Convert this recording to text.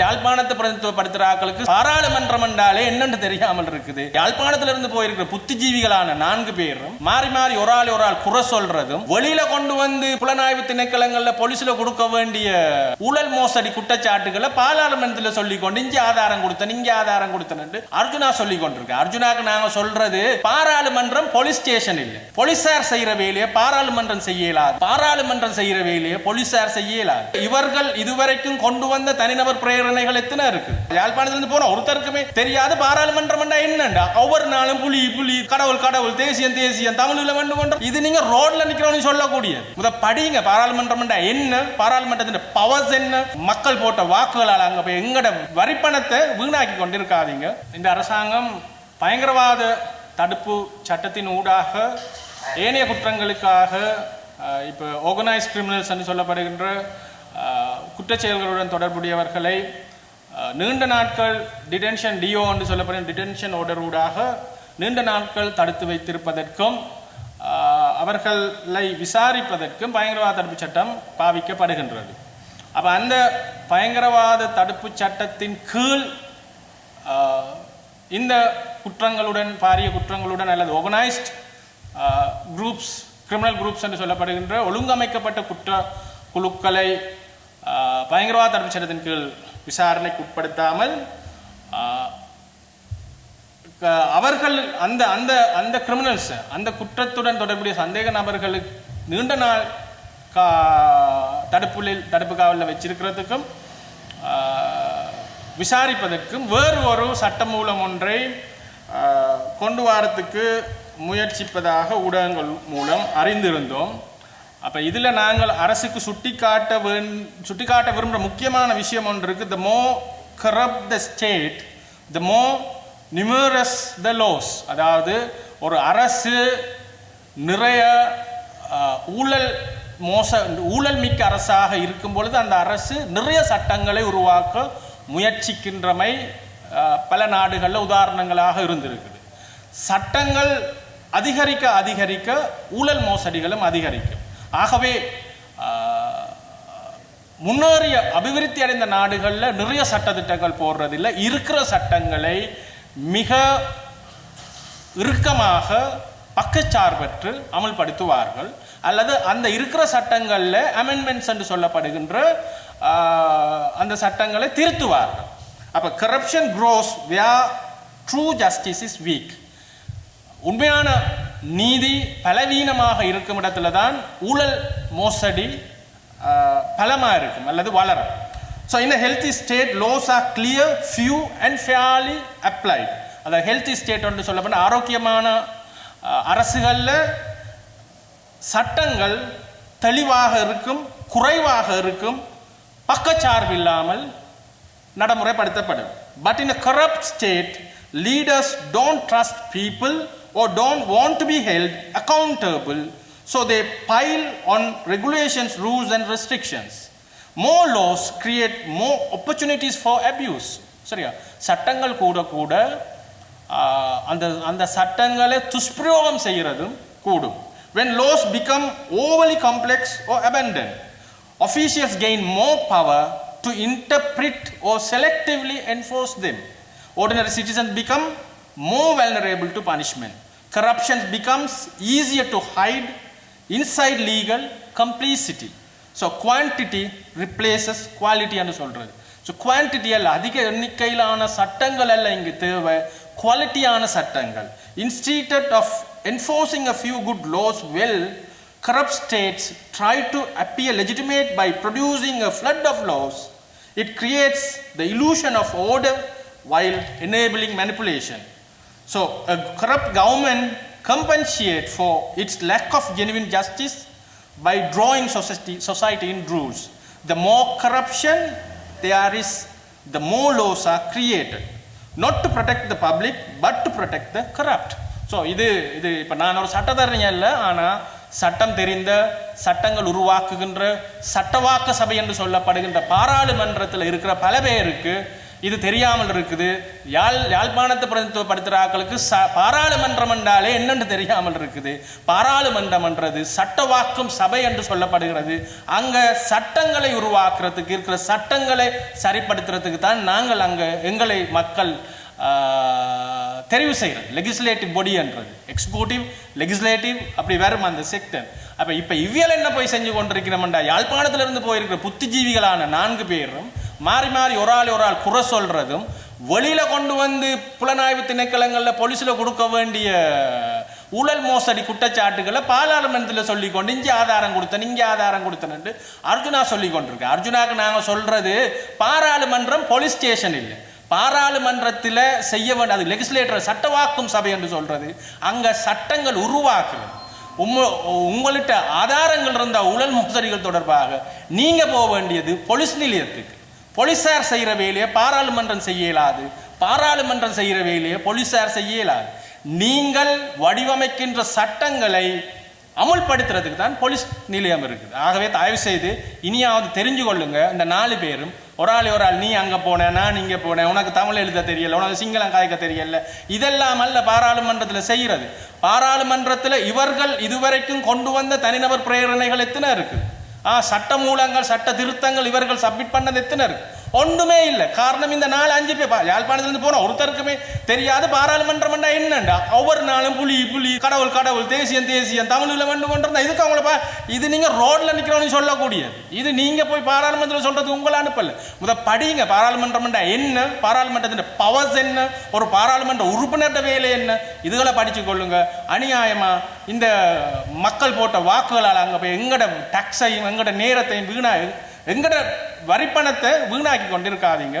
யாழ்ப்பாணத்தை பிரதிநிதித்துவப்படுத்துற ஆட்களுக்கு பாராளுமன்றம் என்றாலே என்னன்னு தெரியாமல் இருக்குது. யாழ்ப்பாணத்துல இருந்து போயிருக்கிற புத்திஜீவிகளான நான்கு பேரும் மாறி மாறி ஒரு ஆள் ஒரு ஆள் குறை சொல்றதும் வெளியில கொண்டு வந்து புலனாய்வு திணைக்களங்கள்ல போலீஸ்ல கொடுக்க வேண்டிய ஊழல் மோசடி குற்றச்சாட்டுகளை பாராளுமன்றத்தில் சொல்லி கொண்டு இங்கே ஆதாரம் கொடுத்தேன் இங்க ஆதாரம் கொடுத்தேன் அர்ஜுனா சொல்லி கொண்டிருக்கு அர்ஜுனாக்கு நாங்க சொல்றது பாராளுமன்றம் போலீஸ் ஸ்டேஷன் இல்ல. போலீசார் செய்யற வேலையை பாராளுமன்றம் செய்யலாது. பாராளுமன்றம் செய்யற வேலையை போலீசார் செய்யலாது. இவர்கள் இதுவரைக்கும் கொண்டு வந்த தனிநபர் பிரேரணைகள் எத்தனை இருக்கு? யாழ்ப்பாணத்துல இருந்து ஒருத்தருக்குமே தெரியாது பாராளுமன்றம் என்னண்டா? ஒவ்வொரு நாளும் புலி புலி கடவுள் கடவுள் தேசியம் தேசியம் தமிழ்ல வந்து கொண்டு இது நீங்க ரோட்ல நிக்கிறவனு சொல்லக்கூடிய. முத படிங்க பாராளுமன்றம் என்ன? பாராளுமன்றத்தின் பவர்ஸ் என்ன? மக்கள் போட்ட வாக்குகளால் அங்க போய் எங்கட வரிப்பணத்தை வீணாக்கி கொண்டிருக்காதீங்க. இந்த அரசாங்கம் பயங்கரவாத தடுப்பு சட்டத்தின் ஊடாக ஏனைய குற்றங்களுக்காக இப்போ ஆர்கனைஸ் கிரிமினல்ஸ் என்று சொல்லப்படுகின்ற குற்றச்செயல்களுடன் தொடர்புடையவர்களை நீண்ட நாட்கள் டிடென்ஷன் டிஓ என்று சொல்லப்படும் டிடென்ஷன் ஓர்டரூடாக நீண்ட நாட்கள் தடுத்து வைத்திருப்பதற்கும் அவர்களை விசாரிப்பதற்கும் பயங்கரவாத தடுப்பு சட்டம் பாவிக்கப்படுகின்றது. அப்போ அந்த பயங்கரவாத தடுப்பு சட்டத்தின் கீழ் இந்த குற்றங்களுடன் பாரிய குற்றங்களுடன் அல்லது ஆர்கனைஸ்ட் குரூப்ஸ் கிரிமினல் குரூப்ஸ் என்று சொல்லப்படுகின்ற ஒழுங்கமைக்கப்பட்ட குற்ற குழுக்களை பயங்கரவாத தடுப்பு சட்டத்தின் கீழ் விசாரணைக்கு உட்படுத்தாமல் க- அவர்கள் அந்த அந்த அந்த கிரிமினல்ஸ் அந்த குற்றத்துடன் தொடர்புடைய சந்தேக நபர்களுக்கு நீண்ட நாள் கா தடுப்புலில் தடுப்பு காவலில் வச்சிருக்கிறதுக்கும் விசாரிப்பதற்கும் வேறு ஒரு சட்டமூலம் ஒன்றை கொண்டு வரத்துக்கு முயற்சிப்பதாக ஊடகங்கள் மூலம் அறிந்திருந்தோம். அப்போ இதில் நாங்கள் அரசுக்கு சுட்டிக்காட்ட வேண் சுட்டிக்காட்ட விரும்புகிற முக்கியமான விஷயம் ஒன்று இருக்குது த மோ கரப்ட் த ஸ்டேட் த மோ நிமரஸ் த லோஸ் அதாவது ஒரு அரசு நிறைய ஊழல் மோச ஊழல் மிக்க அரசாக இருக்கும் பொழுது அந்த அரசு நிறைய சட்டங்களை உருவாக்க முயற்சிக்கின்றமை பல நாடுகளில் உதாரணங்களாக இருந்திருக்குது. சட்டங்கள் அதிகரிக்க அதிகரிக்க ஊழல் மோசடிகளும் அதிகரிக்கும். ஆகவே முன்னேறிய அபிவிருத்தி அடைந்த நாடுகளில் நிறைய சட்டத்திட்டங்கள் போடுறதில்லை. இருக்கிற சட்டங்களை மிக இறுக்கமாக பக்கச்சார்பற்று அமல்படுத்துவார்கள். அல்லது அந்த இருக்கிற சட்டங்களில் அமெண்ட்மெண்ட்ஸ் என்று சொல்லப்படுகின்ற அந்த சட்டங்களை திருத்துவார்கள். அப்போ corruption grows via true justice is weak உண்மையான நீதி பலவீனமாக இருக்கும் இடத்துல தான் ஊழல் மோசடி பலமாக இருக்கும் அல்லது வளரும். ஸோ இந்த healthy state laws are clear few and fairly applied அந்த ஹெல்த்தி ஸ்டேட் ஒன்று சொல்லப்பட்ட ஆரோக்கியமான அரசுகளில் சட்டங்கள் தெளிவாக இருக்கும் குறைவாக இருக்கும் பக்கச்சார்பு இல்லாமல் நடைமுறைப்படுத்தப்படும். But in corrupt state leaders don't trust trust or don't want to be held accountable so they pile on regulations rules and restrictions more laws create more opportunities for abuse சரியா சட்டங்கள் கூட கூட ஆஹ், அந்த அந்த சட்டங்களை துஷ்பிரயோகம் செய்கிறதும் கூடும் when laws become overly complex or abandoned officials gain more power to interpret or selectively enforce them. Ordinary citizens become more vulnerable to punishment. Corruption becomes easier to hide inside legal complicity. So quantity replaces quality என்று சொல்றது so quantity அல்ல அதிக எண்ணிக்கையிலான சட்டங்கள் அல்ல இங்கு தேவை குவாலிட்டியான சட்டங்கள் institute of enforcing a few good laws well corrupt states try to appear legitimate by producing a flood of laws. It creates the illusion of order while enabling manipulation. So, a corrupt government compensates for its lack of genuine justice by drawing society, society in rules. The more corruption there is, the more laws are created. Not to protect the public, but to protect the corrupt. So இது இது இப்போ நான் ஒரு சட்டத்தரணியா இல்லை ஆனால் சட்டம் தெரிந்த சட்டங்கள் உருவாக்குகின்ற சட்டவாக்க சபை என்று சொல்லப்படுகின்ற பாராளுமன்றத்தில் இருக்கிற பல பேருக்கு இது தெரியாமல் இருக்குது. யாழ் யாழ்ப்பாணத்தை பிரதிநிதித்துவப்படுத்துகிற ஆட்களுக்கு ச பாராளுமன்றம் என்றாலே என்னென்று தெரியாமல் இருக்குது. பாராளுமன்றம் என்றது சட்டவாக்கும் சபை என்று சொல்லப்படுகிறது. அங்கே சட்டங்களை உருவாக்குறதுக்கு இருக்கிற சட்டங்களை சரிப்படுத்துறதுக்கு தான் நாங்கள் அங்கே எங்களை மக்கள் தெரிவு செய்கிறது லெகிஸ்லேட்டிவ் பொடி என்றது. எக்ஸிக்யூட்டிவ் லெகிஸ்லேட்டிவ் அப்படி வரும் அந்த செக்டர் அப்போ இப்போ இவ்வியல் என்ன போய் செஞ்சு கொண்டிருக்கிறோம்டா யாழ்ப்பாணத்திலிருந்து போயிருக்கிற புத்திஜீவிகளான நான்கு பேரும் மாறி மாறி ஒரு ஆள் ஒரு ஆள் குறை சொல்றதும் வெளியில கொண்டு வந்து புலனாய்வு திணைக்களங்களில் போலீஸில் கொடுக்க வேண்டிய ஊழல் மோசடி குற்றச்சாட்டுகளை பாராளுமன்றத்தில் சொல்லி கொண்டு இங்கே ஆதாரம் கொடுத்தேன் இங்கே ஆதாரம் கொடுத்தேன்னு அர்ஜுனா சொல்லி கொண்டிருக்கேன் அர்ஜுனாக்கு நாங்கள் சொல்றது பாராளுமன்றம் போலீஸ் ஸ்டேஷன் இல்லை. பாராளுமன்றத்தில் செய்ய வேண்டிய அது லெகிஸ்லேட்டர் சட்டவாக்கும் சபை என்று சொல்றது. அங்கே சட்டங்கள் உருவாக்குறது உம்ம உங்கள்கிட்ட ஆதாரங்கள் இருந்த ஊழல் மோசடிகள் தொடர்பாக நீங்கள் போக வேண்டியது போலீஸ் நிலையத்துக்கு. போலீசார் செய்கிற வேலையை பாராளுமன்றம் செய்ய இயலாது பாராளுமன்றம் செய்கிற வேலையை போலீசார் செய்ய இயலாது நீங்கள் வடிவமைக்கின்ற சட்டங்களை அமுல்படுத்துறதுக்கு தான் போலீஸ் நிலையம் இருக்குது. ஆகவே தயவு செய்து இனியாவது தெரிஞ்சு கொள்ளுங்க. இந்த நாலு பேரும் ஒரு ஆள் ஒரு ஆள் நீ அங்கே போன நான் இங்கே போனேன் உனக்கு தமிழ் எழுத தெரியல உனக்கு சிங்களம் காய்க்க தெரியல. இதெல்லாம் அல்ல பாராளுமன்றத்தில் செய்கிறது. பாராளுமன்றத்தில் இவர்கள் இதுவரைக்கும் கொண்டு வந்த தனிநபர் பிரேரணைகள் எத்தனை இருக்குது சட்ட மூலங்கள் சட்ட திருத்தங்கள் இவர்கள் சப்மிட் பண்ணது எத்தனை இருக்கு? ஒன்றுமே இல்லை. காரணம் இந்த நாலு அஞ்சு பேர். பா- யாழ்ப்பாணத்திலிருந்து போனோம் ஒருத்தருக்குமே தெரியாது. பாராளுமன்றம் என்னண்டா? ஒவ்வொரு நாளும் புலி புலி கடவுள் கடவுள் தேசியம் தேசியம் தமிழில் வந்து கொண்டிருந்தா இதுக்கு அவங்கள பா இது நீங்க ரோட்ல நிக்கிறவனு சொல்லக்கூடியது. இது நீங்க போய் பாராளுமன்றத்தில் சொல்றது உங்களை அனுப்பல. முத படிங்க. பாராளுமன்றம் என்ன பாராளுமன்றத்தின் பவர்ஸ் என்ன? ஒரு பாராளுமன்ற உறுப்பினர்கிட்ட வேலை என்ன? இதுகளை படிச்சு கொள்ளுங்க. அநியாயமா இந்த மக்கள் போட்ட வாக்குகளால் அங்கே போய் எங்கட டாக்ஸையும் எங்கட நேரத்தையும் வீணாக எங்கட வரிப்பணத்தை வீணாக்கி கொண்டிருக்காதீங்க.